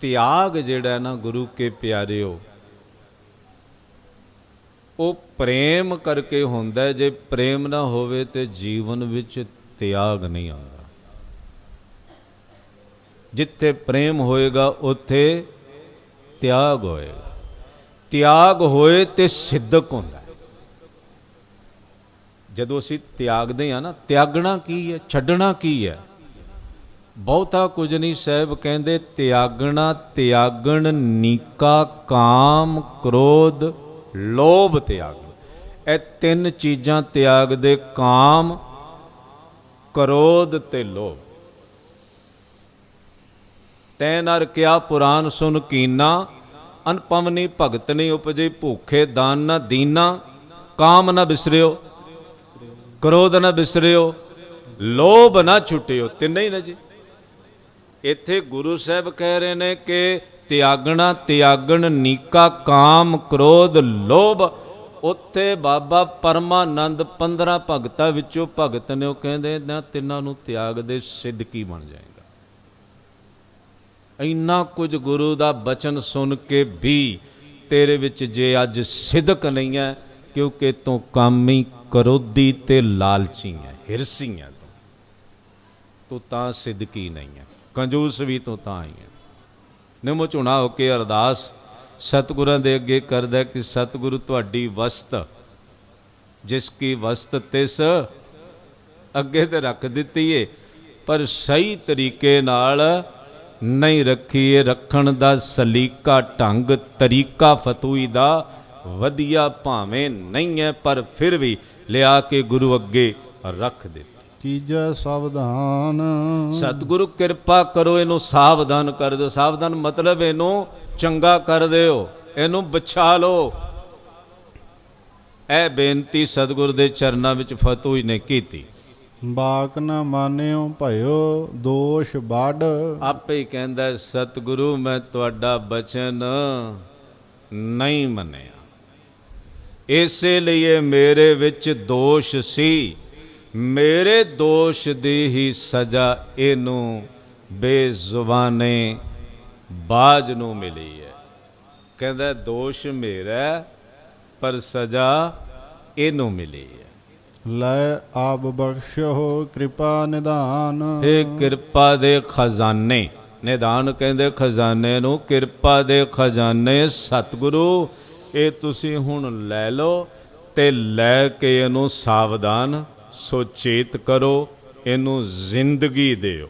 ਤਿਆਗ ਜਿਹੜਾ ਨਾ ਗੁਰੂ ਕੇ ਪਿਆਰਿਓ, ਉਹ ਪ੍ਰੇਮ ਕਰਕੇ ਹੁੰਦਾ ਜੇ ਪ੍ਰੇਮ ਨਾ ਹੋਵੇ ਤੇ ਜੀਵਨ ਵਿੱਚ ਤਿਆਗ ਨਹੀਂ ਆਉਂਦਾ। ਜਿੱਥੇ ਪ੍ਰੇਮ ਹੋਏਗਾ, ਉੱਥੇ ਤਿਆਗ ਹੋਏਗਾ। ਤਿਆਗ ਹੋਏ ਤੇ ਸਿੱਧਕ ਹੁੰਦਾ ਜਦੋਂ ਅਸੀਂ ਤਿਆਗਦੇ ਆ ਨਾ, ਤਿਆਗਣਾ ਕੀ ਹੈ, ਛੱਡਣਾ ਕੀ ਹੈ? ਬਹੁਤਾ ਕੁਝ ਨਹੀਂ ਸਾਹਿਬ ਕਹਿੰਦੇ, ਤਿਆਗਣਾ, ਤਿਆਗਣ, ਨੀਕਾ, ਕਾਮ, ਕ੍ਰੋਧ, ਲੋਭ ਤਿਆਗ ਇਹ ਤਿੰਨ ਚੀਜ਼ਾਂ ਤਿਆਗ ਦੇ ਕਾਮ, ਕ੍ਰੋਧ ਤੇ ਲੋਭ। ਤੈ ਨਰ ਕਿਆ ਪੁਰਾਨ ਸੁਨ ਕੀਨਾ ਅਨਪਵਨੀ ਭਗਤ ਨਹੀਂ ਉਪਜੇ ਭੂਖੇ ਦਾਨ ਨਾ ਦੀਨਾ। ਕਾਮ ਨਾ ਬਿਸਰਿਓ, ਕ੍ਰੋਧ ਨਾ ਬਿਸਰਿਓ, ਲੋਭ ਨਾ ਛੁਟਿਓ, ਤਿੰਨੇ ਹੀ ਨਾ ਜੀ। ਇੱਥੇ ਗੁਰੂ ਸਾਹਿਬ ਕਹਿ ਰਹੇ ਨੇ ਕਿ ਤਿਆਗਣਾ ਤਿਆਗਣ ਨੀਕਾ ਕਾਮ ਕ੍ਰੋਧ ਲੋਭ। ਉੱਥੇ ਬਾਬਾ ਪਰਮਾਨੰਦ 15 ਭਗਤਾਂ ਵਿੱਚੋਂ ਭਗਤ ਨੇ ਉਹ ਕਹਿੰਦੇ, ਨਾ ਤਿੰਨਾਂ ਨੂੰ ਤਿਆਗ ਦੇ ਸਿੱਧ ਬਣ ਜਾਏਗਾ। ਇੰਨਾ ਕੁਝ ਗੁਰੂ ਦਾ ਬਚਨ ਸੁਣ ਕੇ ਵੀ ਤੇਰੇ ਵਿੱਚ ਜੇ ਅੱਜ ਸਿੱਧਕ ਨਹੀਂ ਹੈ, ਕਿਉਂਕਿ ਤੂੰ ਕੰਮ ਹੀ ਕਰੋਧੀ ਤੇ ਲਾਲਚੀ ਹੈ, ਹਿਰਸੀ ਹੈ ਤੂੰ। ਤੂੰ ਤਾਂ ਸਿੱਧਕੀ ਨਹੀਂ ਹੈ। ਕੰਜੂਸ ਵੀ ਤੂੰ ਤਾਂ ਹੀ ਹੈ। ਨਿਮੋ ਝੁਣਾ ਹੋ ਕੇ ਅਰਦਾਸ, ਸਤਿਗੁਰਾਂ ਦੇ ਅੱਗੇ ਕਰਦਾ ਕਿ ਸਤਿਗੁਰੂ ਤੁਹਾਡੀ ਵਸਤ, ਜਿਸ ਕੀ ਵਸਤ ਤਿਸ ਅੱਗੇ ਤੇ ਰੱਖ ਦਿੱਤੀ ਏ, ਪਰ ਸਹੀ ਤਰੀਕੇ ਨਾਲ ਨਹੀਂ ਰੱਖੀ ਏ ਰੱਖਣ ਦਾ ਸਲੀਕਾ ਢੰਗ, ਤਰੀਕਾ ਫਤੂਈ ਦਾ ਵਧੀਆ ਭਾਵੇਂ ਨਹੀਂ ਹੈ, ਪਰ ਫਿਰ ਵੀ ਲਿਆ ਕੇ ਗੁਰੂ ਅੱਗੇ ਰੱਖ ਦਿੱਤਾ। ਕੀਜੈ ਸਾਵਧਾਨ ਸਤਿਗੁਰੂ ਕਿਰਪਾ ਕਰੋ ਇਹਨੂੰ ਸਾਵਧਾਨ ਕਰ ਦਿਓ। ਸਾਵਧਾਨ ਮਤਲਬ ਇਹਨੂੰ ਚੰਗਾ ਕਰ ਦਿਓ। ਇਹਨੂੰ ਬਚਾ ਲਓ। ਇਹ ਬੇਨਤੀ ਸਤਿਗੁਰ ਦੇ ਚਰਨਾਂ ਵਿੱਚ ਫਤੂਈ ਨੇ ਕੀਤੀ। ਬਾਕ ਨ ਮਾਨਿਓ ਭਇਓ ਦੋਸ਼ ਵੱਡ ਆਪੇ ਹੀ ਕਹਿੰਦਾ ਸਤਿਗੁਰੂ ਮੈਂ ਤੁਹਾਡਾ ਬਚਨ ਨਹੀਂ ਮੰਨਿਆ। ਇਸੇ ਲਈ ਮੇਰੇ ਵਿੱਚ ਦੋਸ਼ ਸੀ। ਮੇਰੇ ਦੋਸ਼ ਦੀ ਹੀ ਸਜ਼ਾ ਇਹਨੂੰ ਬੇਜ਼ੁਬਾਨੇ ਬਾਜ ਨੂੰ ਮਿਲੀ ਹੈ। ਕਹਿੰਦਾ ਦੋਸ਼ ਮੇਰਾ ਪਰ ਸਜ਼ਾ ਇਹਨੂੰ ਮਿਲੀ ਹੈ। ਲੈ ਆਪ ਬਖਸ਼ੋ ਕਿਰਪਾ ਨਿਧਾਨ ਇਹ ਕਿਰਪਾ ਦੇ ਖਜ਼ਾਨੇ ਨਿਦਾਨ ਕਹਿੰਦੇ ਖਜ਼ਾਨੇ ਨੂੰ ਕਿਰਪਾ ਦੇ ਖਜ਼ਾਨੇ ਸਤਿਗੁਰੂ ਇਹ ਤੁਸੀਂ ਹੁਣ ਲੈ ਲਓ ਤੇ ਲੈ ਕੇ ਇਹਨੂੰ ਸਾਵਧਾਨ ਸੁਚੇਤ ਕਰੋ ਇਹਨੂੰ ਜ਼ਿੰਦਗੀ ਦਿਓ।